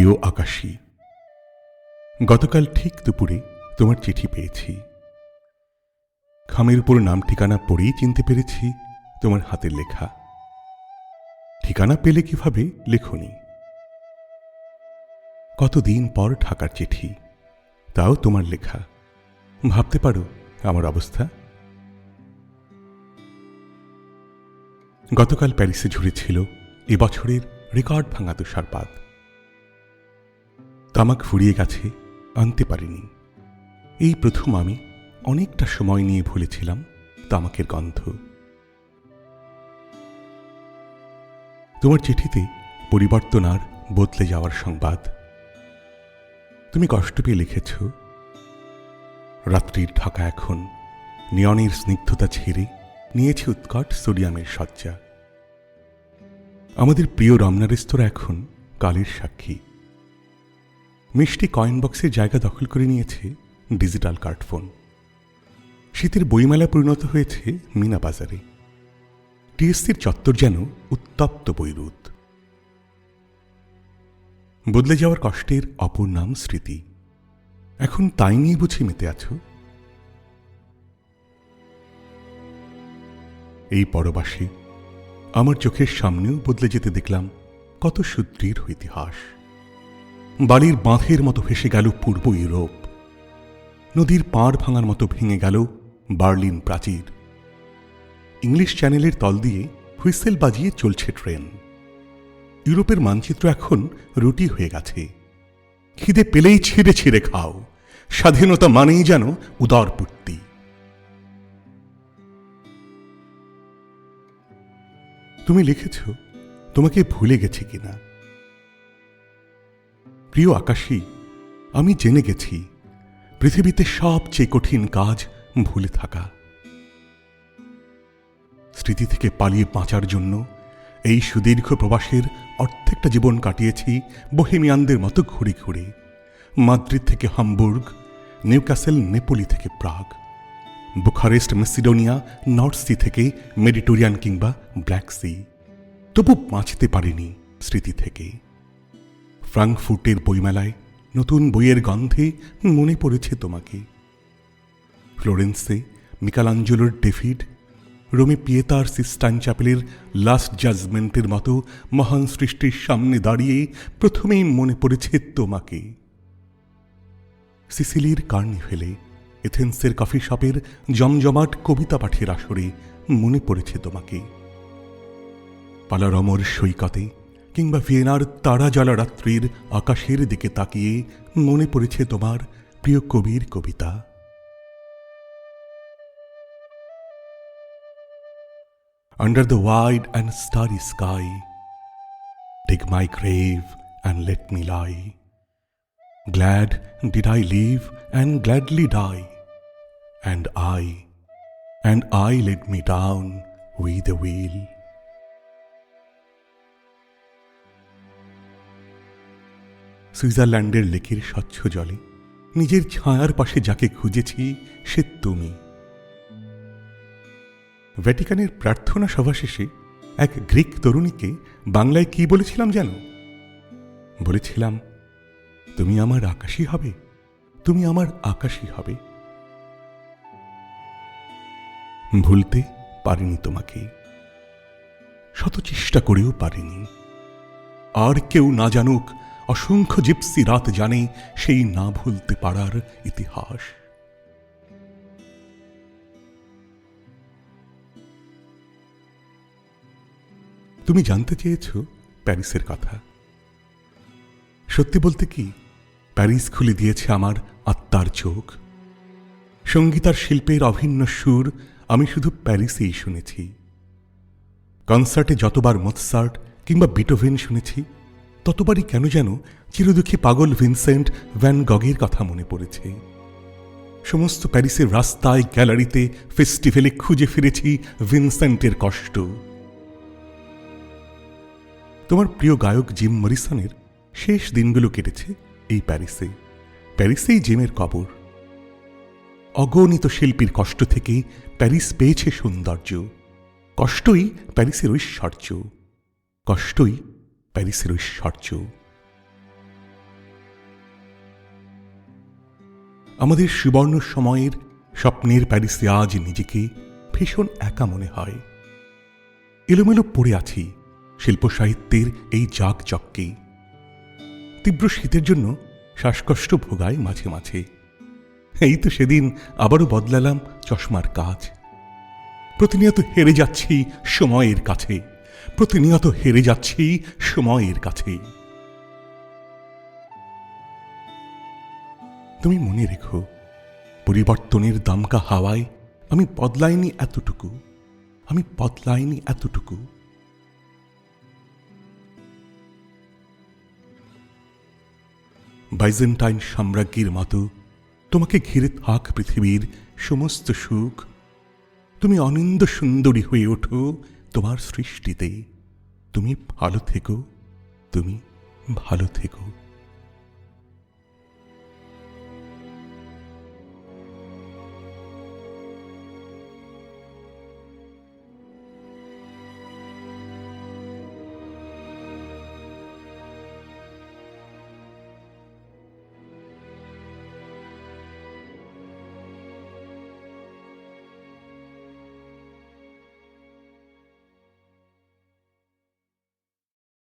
প্রিয় আকাশী, গতকাল ঠিক দুপুরে তোমার চিঠি পেয়েছি। খামের উপর নাম ঠিকানা পড়েই চিনতে পেরেছি তোমার হাতের লেখা। ঠিকানা পেলে কীভাবে লেখনি? কতদিন পর ঢাকার চিঠি, তাও তোমার লেখা। ভাবতে পারো আমার অবস্থা? গতকাল প্যারিসে ঝুড়েছিল এবছরের রেকর্ড ভাঙা তুষারপাত। তামাক ফুরিয়ে গেছে, আনতে পারিনি। এই প্রথম আমি অনেকটা সময় নিয়ে ভুলেছিলাম তামাকের গন্ধ। তোমার চিঠিতে পরিবর্তন আর বদলে যাওয়ার সংবাদ। তুমি কষ্ট পেয়ে লিখেছ, রাত্রির ঢাকা এখন নিয়নের স্নিগ্ধতা ছেড়ে নিয়েছে উৎকট সোডিয়ামের সজ্জা আমাদের প্রিয় রমনা রেস্তোরাঁ এখন কালের সাক্ষী। মিষ্টি কয়েন বক্সের জায়গা দখল করে নিয়েছে ডিজিটাল কার্ডফোন শীতের বইমেলা পরিণত হয়েছে মিনা বাজারে। টিএসসির চত্বর যেন উত্তপ্ত বৈরুত। বদলে যাওয়ার কষ্টের অপর নাম স্মৃতি। এখন তাই নিয়ে বুঝি মেতে আছো? এই পরবাসে আমার চোখের সামনেও বদলে যেতে দেখলাম কত সুদৃঢ় ইতিহাস। বালির বাঁধের মতো ভেসে গেল পূর্ব ইউরোপ। নদীর পাড় ভাঙার মতো ভেঙে গেল বার্লিন প্রাচীর। ইংলিশ চ্যানেলের তল দিয়ে হুইসেল বাজিয়ে চলছে ট্রেন। ইউরোপের মানচিত্র এখন রুটি হয়ে গেছে। খিদে পেলেই ছিঁড়ে ছিঁড়ে খাও। স্বাধীনতা মানেই যেন উদারপূর্তি। তুমি লিখেছ, তোমাকে ভুলে গেছে কিনা? প্রিয় আকাশী, আমি জেনে গেছি, পৃথিবীতে সবচেয়ে কঠিন কাজ ভুলে থাকা। স্মৃতি থেকে পালিয়ে বাঁচার জন্য এই সুদীর্ঘ প্রবাসের অর্ধেকটা জীবন কাটিয়েছি বহেমিয়ানদের মতো ঘুরে ঘুরে, মাদ্রিদ থেকে হামবুর্গ, নিউক্যাসেল নেপোলি থেকে Prague, Bucharest Macedonia, North Sea থেকে মেডিটোরিয়ান কিংবা ব্ল্যাক সি। তবু বাঁচতে পারিনি স্মৃতি থেকে। ফ্রাঙ্কফুর্টের বইমেলায় নতুন বইয়ের গন্ধে মনে পড়েছে তোমাকে। ফ্লোরেন্সে মিকালাঞ্জলোর ডেভিড, রোমে পিয়েতার সিস্টান চ্যাপেলের লাস্ট জাজমেন্টের মতো মহান সৃষ্টির সামনে দাঁড়িয়ে প্রথমেই মনে পড়েছে তোমাকে। সিসিলির কার্নিভেলে, এথেন্সের কফি শপের জমজমাট কবিতা পাঠের আসরে মনে পড়েছে তোমাকে। পালারমর সৈকতে কিংবা ভিয়েনার তারা জ্বালা রাত্রির আকাশের দিকে তাকিয়ে মনে পড়েছে তোমার প্রিয় কবির কবিতা Under the wide and starry sky, dig my grave and let me lie. Glad did I live and gladly die, and I, and I laid me down with a will. সুইজারল্যান্ডের লেকের স্বচ্ছ জলে। নিজের ছায়ার পাশে যাকে খুঁজেছি, সে তুমি। ভ্যাটিকানের প্রার্থনা সভা শেষে এক গ্রিক তরুণীকে বাংলায় কি বলেছিলাম জানো? বলেছিলাম, তুমি আমার আকাশী হবে, তুমি আমার আকাশী হবে। ভুলতে পারিনি তোমাকে। শত চেষ্টা করেও পারিনি। আর কেউ না জানুক অসংখ্য জিপসি রাত জানে সেই না ভুলতে পারার ইতিহাস। তুমি জানতে চেয়েছ প্যারিসের কথা? সত্যি বলতে কি, প্যারিস খুলে দিয়েছে আমার আত্মার চোখ। সংগীত আর শিল্পের অভিন্ন সুর আমি শুধু প্যারিসেই শুনেছি। কনসার্টে যতবার মোৎসার্ট কিংবা বিটোভেন শুনেছি ততবারই কেন যেন চিরদুঃখী পাগল ভিনসেন্ট ভ্যান গগের কথা মনে পড়েছে। সমস্ত প্যারিসের রাস্তায়, গ্যালারিতে, ফেস্টিভ্যালে খুঁজে ফিরেছি ভিনসেন্টের কষ্ট। তোমার প্রিয় গায়ক জিম মরিসনের শেষ দিনগুলো কেটেছে এই প্যারিসে। প্যারিসেই জিমের কবর। অগণিত শিল্পীর কষ্ট থেকে প্যারিস পেয়েছে সৌন্দর্য। কষ্টই প্যারিসের ঐশ্বর্য। কষ্টই প্যারিসের ঐশ্বর্য আমাদের সুবর্ণ সময়ের স্বপ্নের প্যারিসে আজ নিজেকে ভীষণ একা মনে হয়। এলোমেলো পড়ে আছি শিল্প সাহিত্যের এই জাকজককে তীব্র শীতের জন্য শ্বাসকষ্ট ভোগায় মাঝে মাঝে। এই তো সেদিন আবারও বদলালাম চশমার কাজ। প্রতিনিয়ত হেরে যাচ্ছি সময়ের কাছে। প্রতিনিয়ত হেরে যাচ্ছি সময়ের কাছে। তুমি মনে রেখো, পরিবর্তনের দামকা হাওয়ায় আমি বদলাইনি এতটুকু, আমি বদলাইনি এতটুকু। বাইজেন্টাইন সাম্রাজ্ঞীর মতো তোমাকে ঘিরে থাক পৃথিবীর সমস্ত সুখ। তুমি অনিন্দ সুন্দরী হয়ে ওঠো তোমার সৃষ্টিতে তুমি ভালো থেকো তুমি ভালো থেকো।